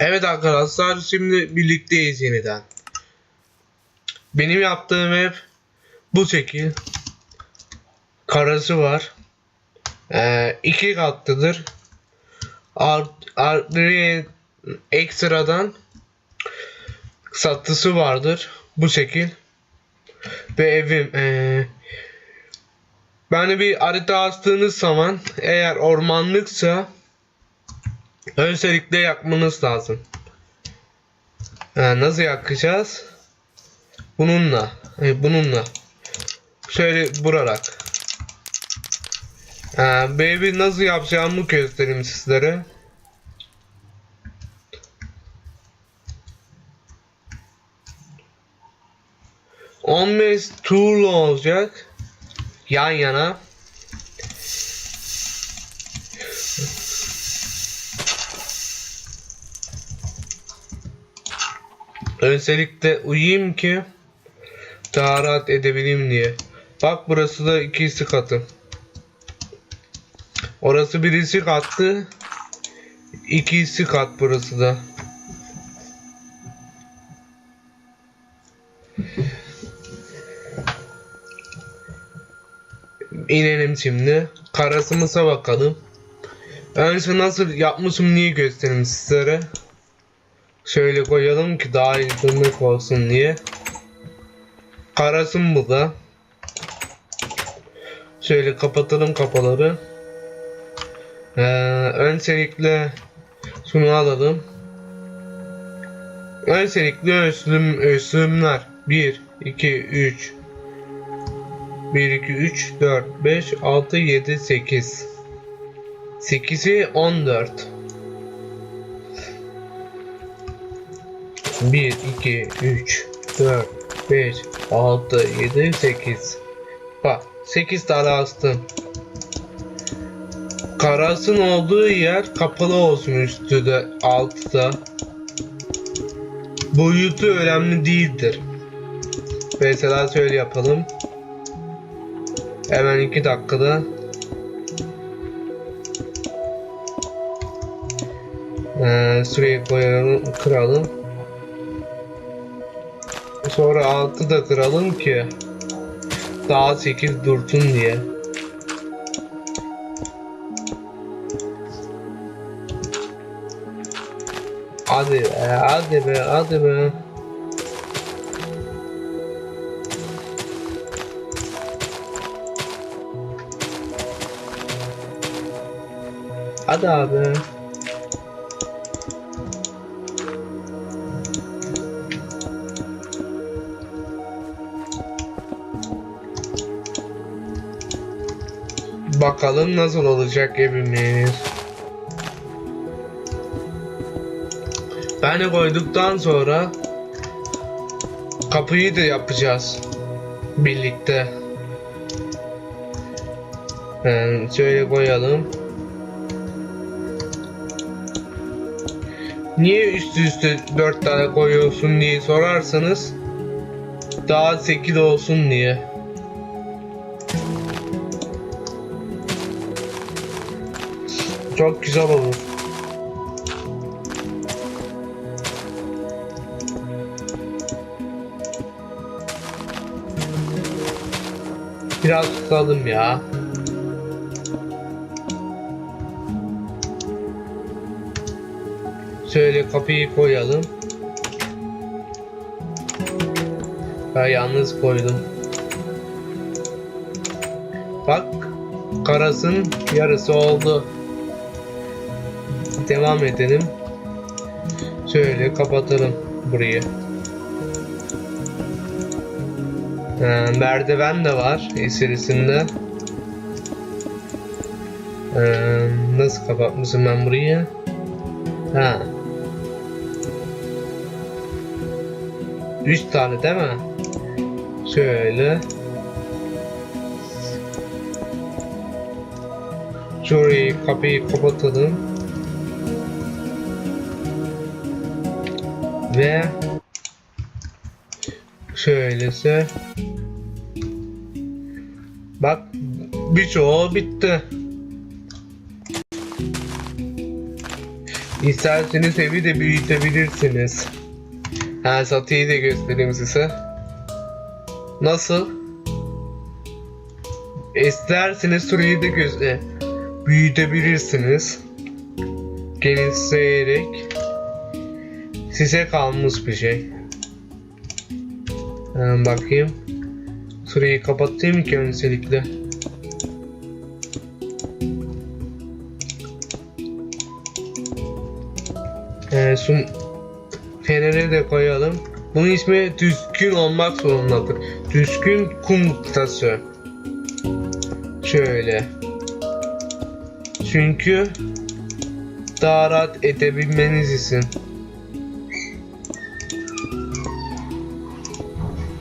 Evet arkadaşlar şimdi birlikteyiz yeniden. Benim yaptığım ev bu şekil. Karası var. Ee, iki katlıdır. Art, art, ekstradan satısı vardır. Bu şekil. Ve evim ee, ben bir harita astığınız zaman eğer ormanlıksa öncelikle yakmanız lazım. Ha, nasıl yakacağız? Bununla. e, bununla. Şöyle vurarak. Ha, baby nasıl yapacağımı göstereyim sizlere. On beş tool olacak. Yan yana. Öncelikle uyuyayım ki daha rahat edebileyim diye. Bak burası da ikisi katı. Orası birisi kattı. İkisi kat burası da. İnelim şimdi. Karasımıza bakalım. Önce nasıl yapmışım niye göstereyim sizlere. Şöyle koyalım ki daha tırnak olsun diye. Karasın bu da. Şöyle kapatalım kapaları. Ee, öncelikle şunu alalım. Öncelikle ölçüm, ölçümler. 1, 2, 3 1, 2, 3, 4, 5, 6, 7, 8 8'i 14 1, 2, 3, 4, 5, 6, 7, 8 Bak 8 tane astım. Karasın olduğu yer kapalı olsun üstü de altta. Boyutu önemli değildir. Mesela şöyle yapalım. Hemen 2 dakikada. Ee, süreyi koyalım, kıralım. Sonra altı da kıralım ki daha 8 dursun diye. Hadi be, hadi be, hadi be. Hadi abi. Bakalım nasıl olacak evimiz. Beni koyduktan sonra kapıyı da yapacağız birlikte. Yani şöyle koyalım. Niye üst üste 4 tane koyuyorsun diye sorarsanız daha 8 olsun diye. Çok güzel olur. Biraz tutalım ya. Şöyle kapıyı koyalım. Ben yalnız koydum. Bak, karasın yarısı oldu. Devam edelim. Şöyle kapatalım burayı. Ee, merdiven de var içerisinde. Ee, nasıl kapatmışım ben burayı? Ha. Üç tane değil mi? Şöyle. Şurayı kapıyı kapatalım. Ve şöylese Bak birçoğu bitti. İsterseniz evi de büyütebilirsiniz. Ha satıyı da göstereyim size. Nasıl? İsterseniz süreyi de göz e, büyütebilirsiniz. Genişleyerek. Size kalmış bir şey. Hemen bakayım. Süreyi kapatayım ki öncelikle. Ee, sun feneri de koyalım. Bunun ismi düzgün olmak zorundadır. Düzgün kum kıtası. Şöyle. Çünkü daha rahat edebilmeniz için.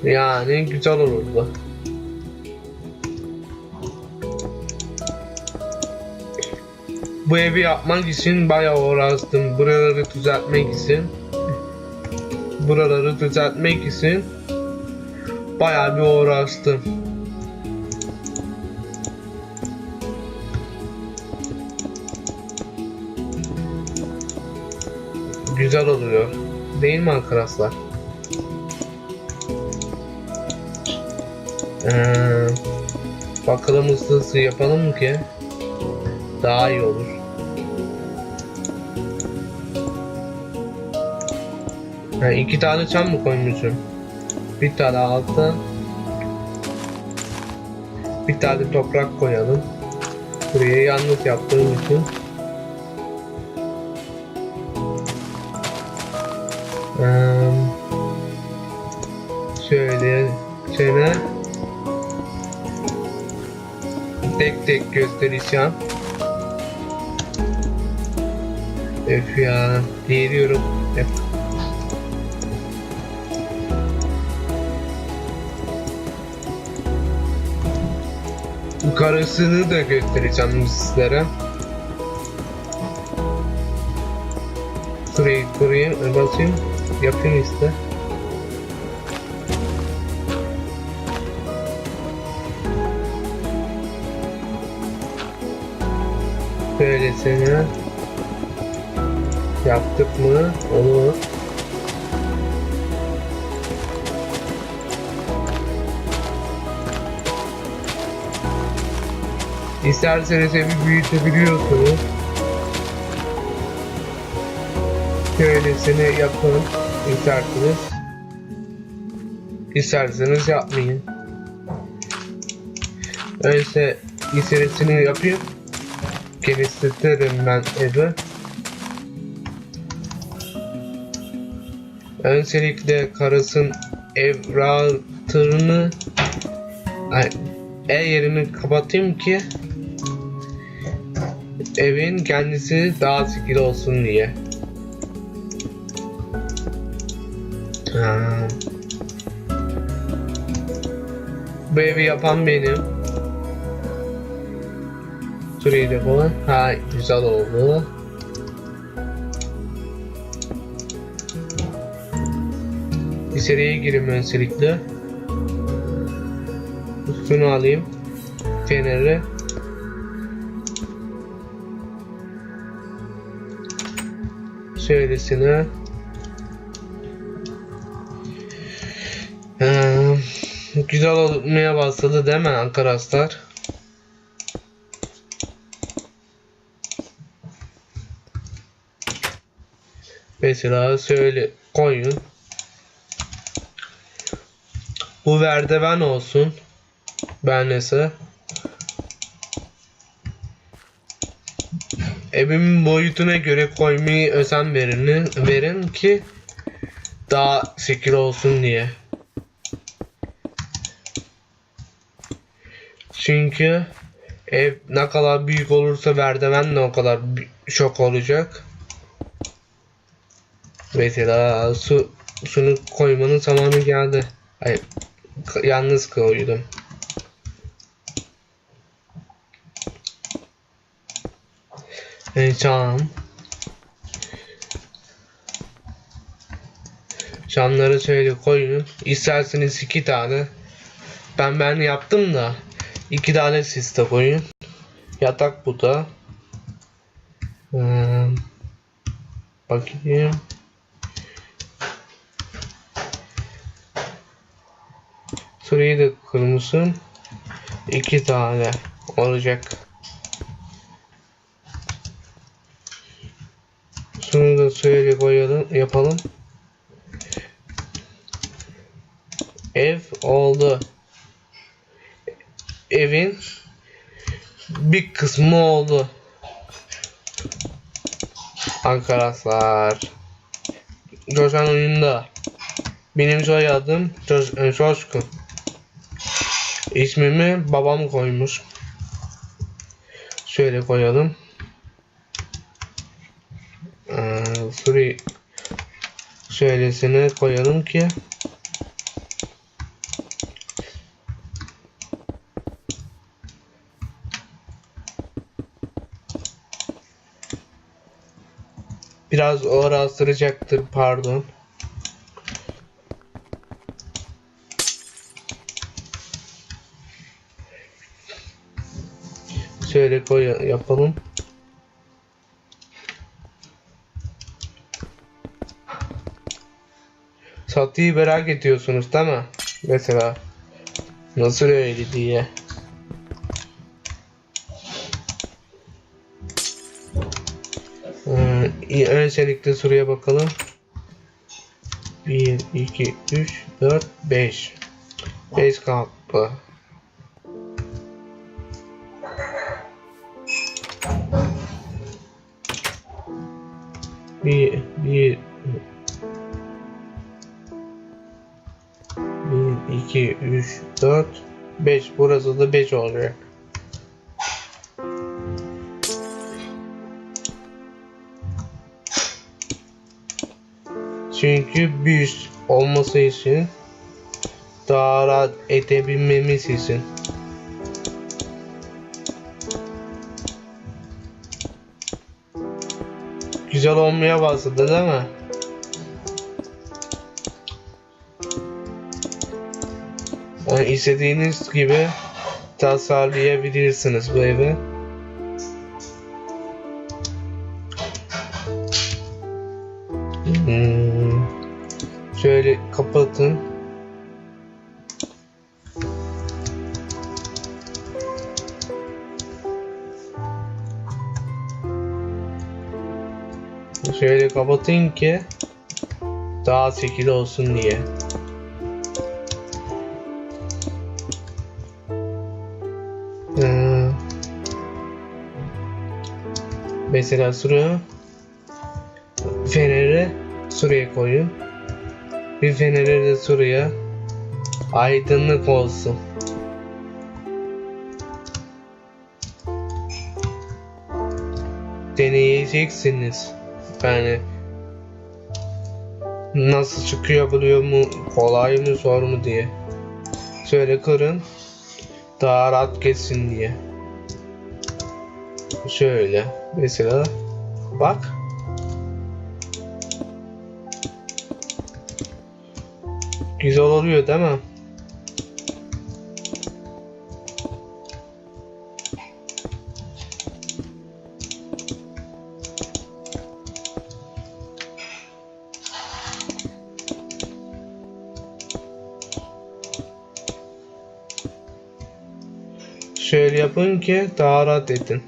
Yani güzel olurdu. Bu evi yapmak için bayağı uğraştım. Buraları düzeltmek için. Buraları düzeltmek için bayağı bir uğraştım. Güzel oluyor. Değil mi arkadaşlar? Ee, bakalım hızlı hızlı yapalım ki daha iyi olur. Ha, iki tane çam mı koymuşum? Bir tane altın. Bir tane toprak koyalım. Buraya yalnız yaptığım için. Ee, tek göstereceğim. Öf ya, diyorum. Hep. Karısını da göstereceğim sizlere. Şurayı kurayım, basayım, yapayım işte. Böylesine yaptık mı olur. İsterseniz evi büyütebiliyorsunuz. Şöylesini yapın isterseniz. İsterseniz yapmayın. Öyleyse isterseniz yapayım. Genişletirim ben evi. Öncelikle karısın evraklarını ay, e yerini kapatayım ki evin kendisi daha sıkılı olsun diye. Ha. Bu evi yapan benim. Şurayı da falan. Ha güzel oldu. İçeriye gireyim öncelikle. Üstünü alayım. Feneri. Şöylesine. Ee, güzel olmaya başladı değil mi arkadaşlar? Mesela şöyle koyun. Bu verdeven olsun. Ben neyse. Evimin boyutuna göre koymayı özen verin, verin ki daha şekil olsun diye. Çünkü ev ne kadar büyük olursa merdiven de o kadar şok olacak. Mesela su sunu koymanın zamanı geldi. Hayır, yalnız koydum. E, cam. Camları şöyle koyun. İsterseniz iki tane. Ben ben yaptım da iki tane siz de koyun. Yatak bu da. Ee, Bakayım. Şurayı da kırmışsın. İki tane olacak. Şunu da şöyle koyalım, yapalım. Ev oldu. Evin bir kısmı oldu. Arkadaşlar. Coşan oyunda. Benim soyadım e, Coşkun. İsmimi babam koymuş. Şöyle koyalım. Ee, Suri şöylesine koyalım ki biraz uğraştıracaktır pardon. Şöyle koy yapalım. Satıyı merak ediyorsunuz değil mi? Mesela nasıl öyle diye. Ee, öncelikle soruya bakalım. 1, 2, 3, 4, 5. 5 kapı. Bir, bir, bir, iki, üç, dört, beş. Burası da beş olacak. Çünkü büyük olması için daha rahat edebilmemiz için. Güzel olmaya başladı değil mi? Yani istediğiniz gibi tasarlayabilirsiniz bu evi. Kapatayım ki daha şekil olsun diye. Ee, mesela şuraya feneri şuraya koyun. Bir feneri de şuraya aydınlık olsun. Deneyeceksiniz. Yani nasıl çıkıyor biliyor mu kolay mı zor mu diye. Şöyle kırın daha rahat geçsin diye. Şöyle mesela bak. Güzel oluyor değil mi? Şöyle yapın ki daha rahat edin.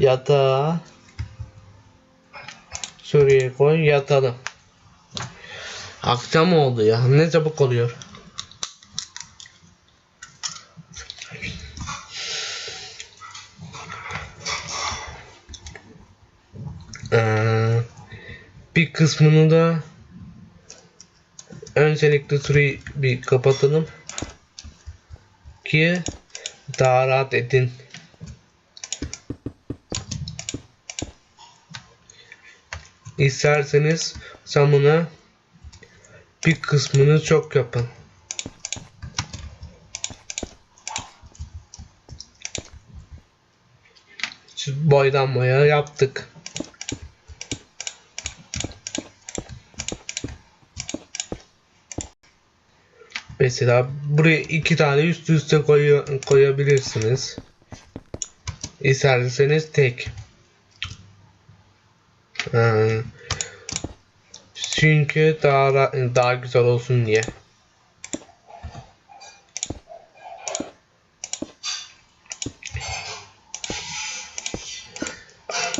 Yatağı şuraya koy yatalım. Akşam oldu ya. Ne çabuk oluyor. Ee, bir kısmını da öncelikle şurayı bir kapatalım ki daha rahat edin. İsterseniz samına bir kısmını çok yapın. Boydan boya yaptık. Mesela buraya iki tane üst üste koyu koyabilirsiniz. İsterseniz tek. Çünkü daha daha güzel olsun diye.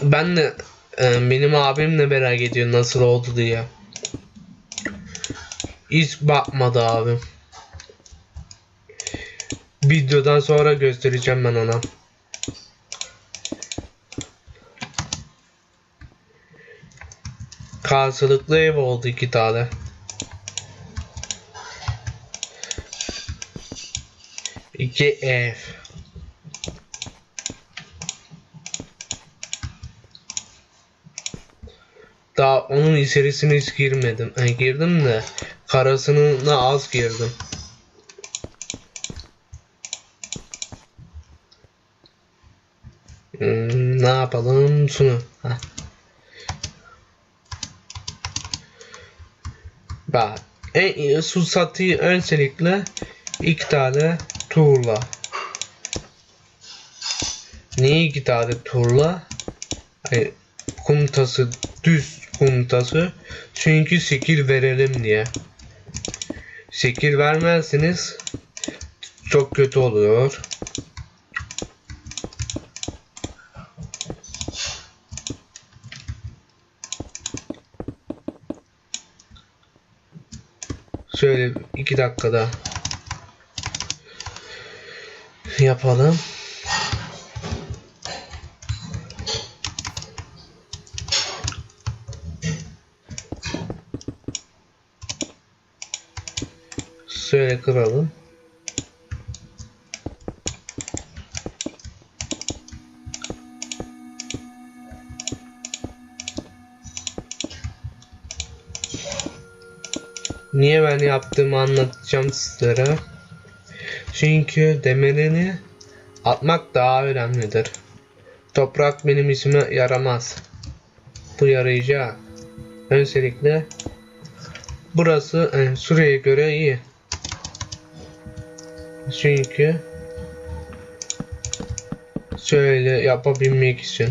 Ben de e, benim abim de merak ediyor nasıl oldu diye. Hiç bakmadı abim. Videodan sonra göstereceğim ben ona. Karşılıklı ev oldu iki tane. İki ev. Daha onun içerisine hiç girmedim. Yani girdim de karasına az girdim. Hmm, ne yapalım? Şunu. Heh. Bak. En iyi su satıyı öncelikle iki tane tuğla. Niye iki tane tuğla? Hayır, kumtası düz kumtası. Çünkü şekil verelim diye. Şekil vermezseniz çok kötü oluyor. Şöyle iki dakikada yapalım. Şöyle kıralım. Niye ben yaptığımı anlatacağım sizlere. Çünkü demirini atmak daha önemlidir. Toprak benim işime yaramaz. Bu yarayacak. Öncelikle burası e, şuraya göre iyi. Çünkü şöyle yapabilmek için.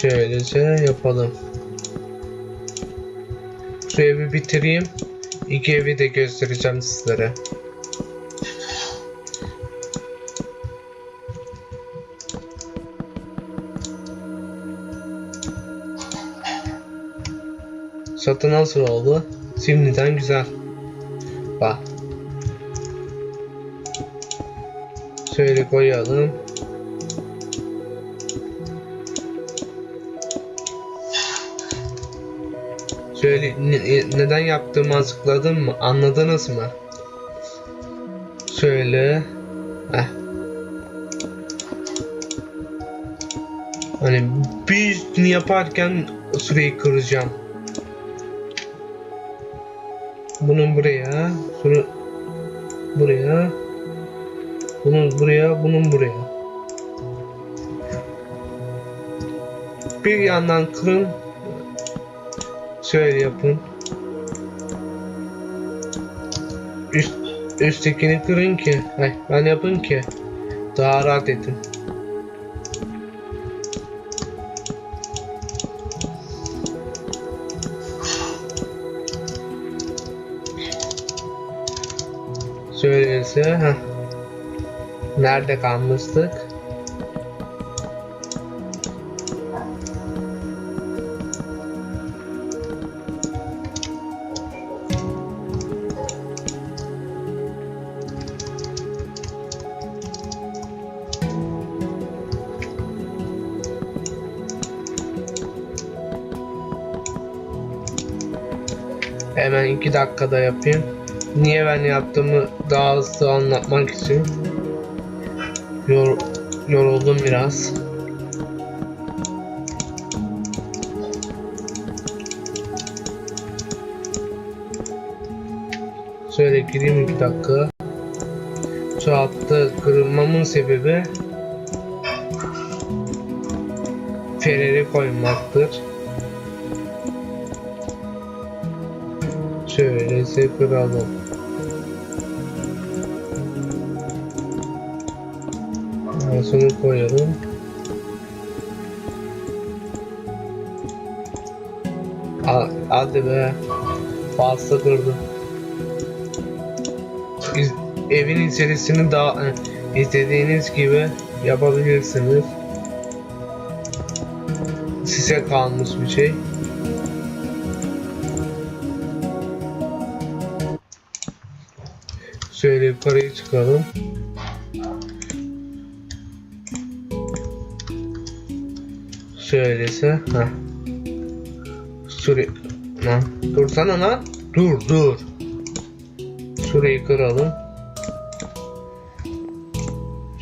Şöylece yapalım. Şu evi bitireyim. İki evi de göstereceğim sizlere. Satı nasıl oldu? Şimdiden güzel. Bak. Şöyle koyalım. Şöyle ne- neden yaptığımı açıkladım mı? Anladınız mı? Şöyle. Heh. Hani bir üstünü yaparken süreyi kıracağım. Bunun buraya, şunu buraya, bunun buraya, bunun buraya. Bir yandan kırın, şöyle yapın. Üst, üsttekini kırın ki, ay ben yapın ki daha rahat edin. Şöyleyse, heh. Nerede kalmıştık? Hemen iki dakikada yapayım. Niye ben yaptığımı daha hızlı anlatmak için. Yor, yoruldum biraz. Şöyle gireyim iki dakika. Şu altta kırılmamın sebebi Ferrari koymaktır. Şöyleyse kıralım. Şunu koyalım. Ha- Hadi be. Fazla kırdım. Evin içerisini daha e, istediğiniz gibi yapabilirsiniz. Size kalmış bir şey. Şöyle yukarıya çıkalım. Şöylese. Heh. Süre... Lan dursana lan. Dur dur. Şurayı kıralım.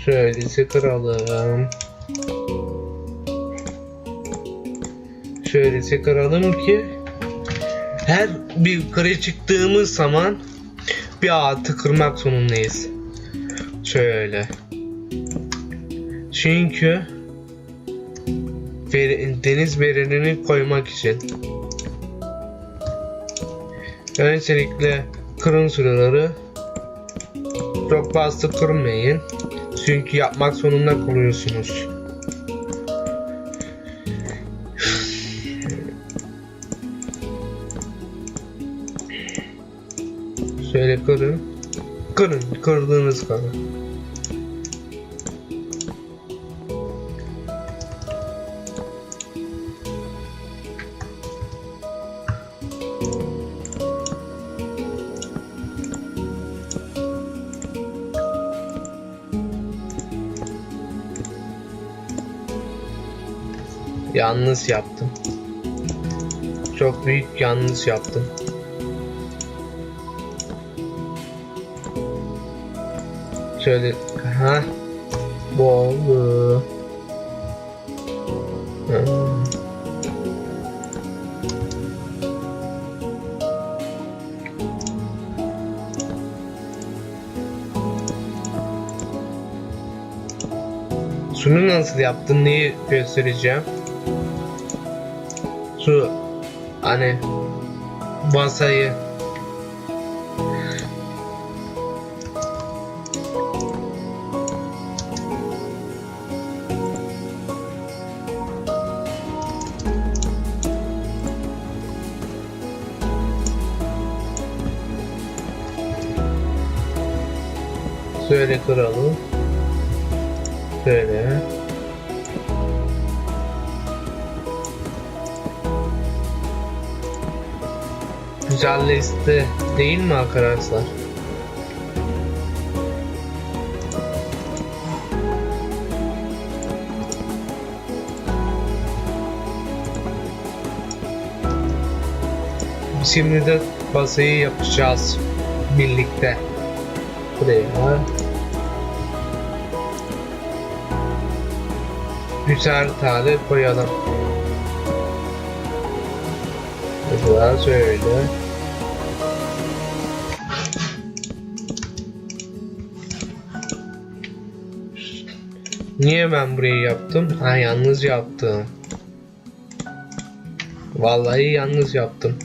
Şöylese kıralım. Şöylese kıralım ki her bir yukarı çıktığımız zaman bir altı kırmak zorundayız. Şöyle. Çünkü ver- deniz verenini koymak için. Öncelikle kırın sürüleri çok fazla kırmayın. Çünkü yapmak zorunda kalıyorsunuz. Kırın. Kırın. Kırdığınız kadar. Yanlış yaptım. Çok büyük yanlış yaptım. Şöyle ha bu oldu. Ha. Şunu nasıl yaptın neyi göstereceğim. Şu hani masayı Şöyle kıralım. Şöyle. Güzel değil mi arkadaşlar? Şimdi de basayı yapacağız birlikte. Buraya. Güzel tane koyalım. Mesela şöyle. Niye ben burayı yaptım? Ha yalnız yaptım. Vallahi yalnız yaptım.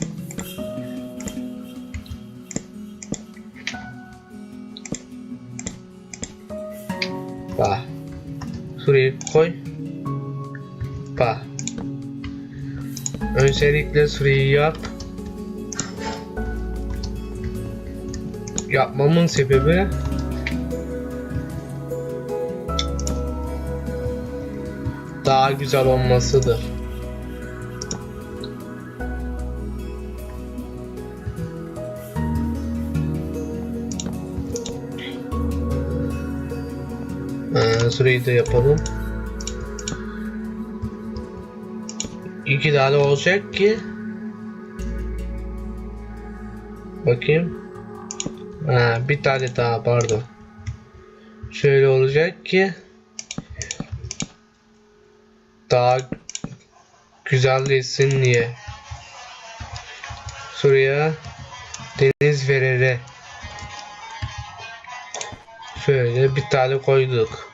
Bak. Öncelikle şurayı yap. Yapmamın sebebi daha güzel olmasıdır. Ee, şurayı da yapalım. İki tane olacak ki Bakayım. Ha, bir tane daha pardon. Şöyle olacak ki daha güzelleşsin diye. Şuraya deniz verere şöyle bir tane koyduk.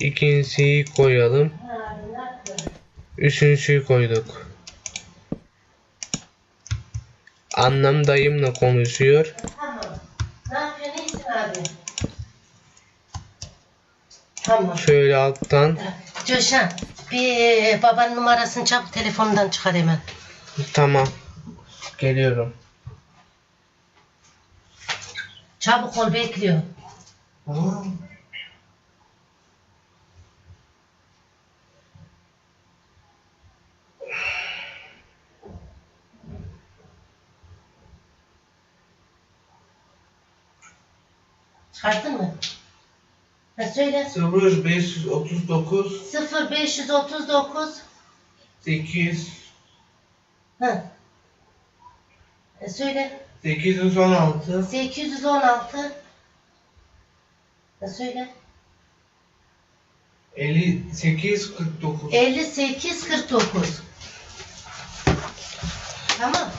İkinciyi koyalım. Üçüncüyü koyduk. Annem dayımla konuşuyor. Tamam. Ne yapıyorsun? Abi. Tamam. Şöyle alttan. Coşan bir babanın numarasını çabuk telefonundan çıkar hemen. Tamam. Geliyorum. Çabuk ol bekliyor. Tamam. Çıkardın mı? Ha, söyle. 0539 0539 8 ha. E, söyle. 816 816 ha, söyle. 58 49 58 49 Tamam.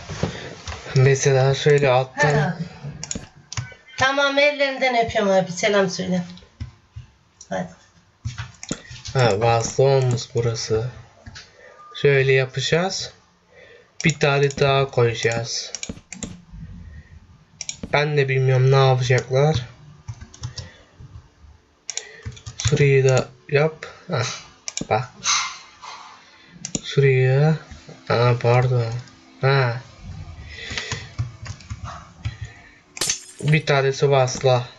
Mesela şöyle alttan Ha. Tamam ellerinden öpüyorum abi. Selam söyle. Hadi. ha vasıta olmuş burası. Şöyle yapacağız. Bir tane daha koyacağız. Ben de bilmiyorum ne yapacaklar. Şurayı da yap. Hah, bak. Şuraya. Aa pardon. Ha. Bir tanesi vasla.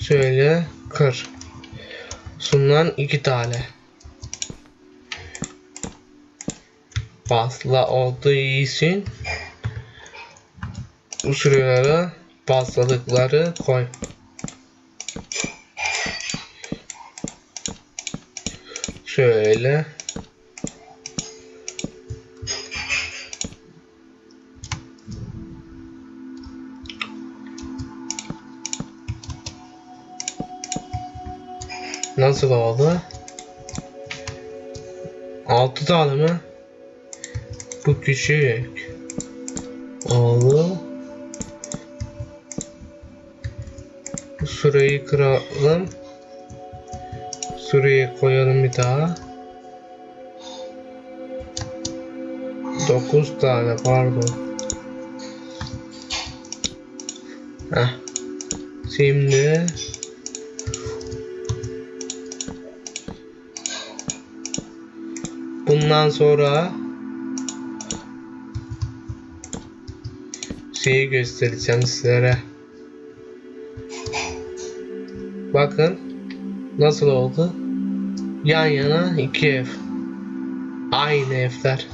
Şöyle kır. Şundan iki tane. Basla olduğu için bu şuralara basladıkları koy. Şöyle. Nasıl oldu? Altı tane mi? Bu küçük. Oldu. Şurayı kıralım. Şuraya koyalım bir daha. 9 tane pardon. Heh. Şimdi bundan sonra şeyi göstereceğim sizlere. Bakın nasıl oldu? Yan yana iki ev. Aynı evler.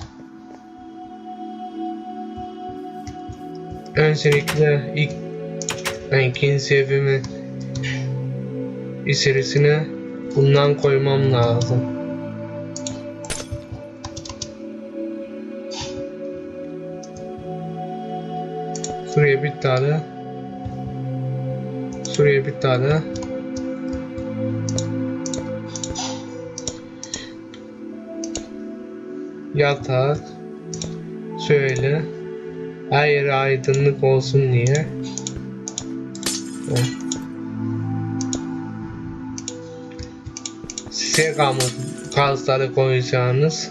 Öncelikle ilk ben ikinci evimin içerisine bundan koymam lazım. Şuraya bir tane. Şuraya bir tane. Yatak. Şöyle. Her yere aydınlık olsun diye. Size kalmış gazları koyacağınız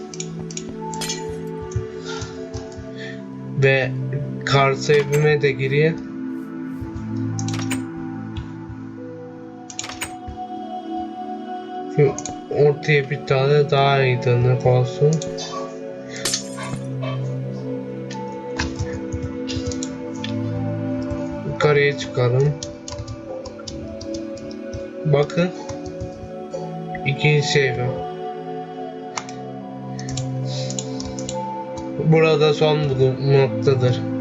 ve karşı evime de gireyim Şu ortaya bir tane daha aydınlık olsun. Yukarıya çıkalım. Bakın. İkinci evim. Burada son bulunmaktadır.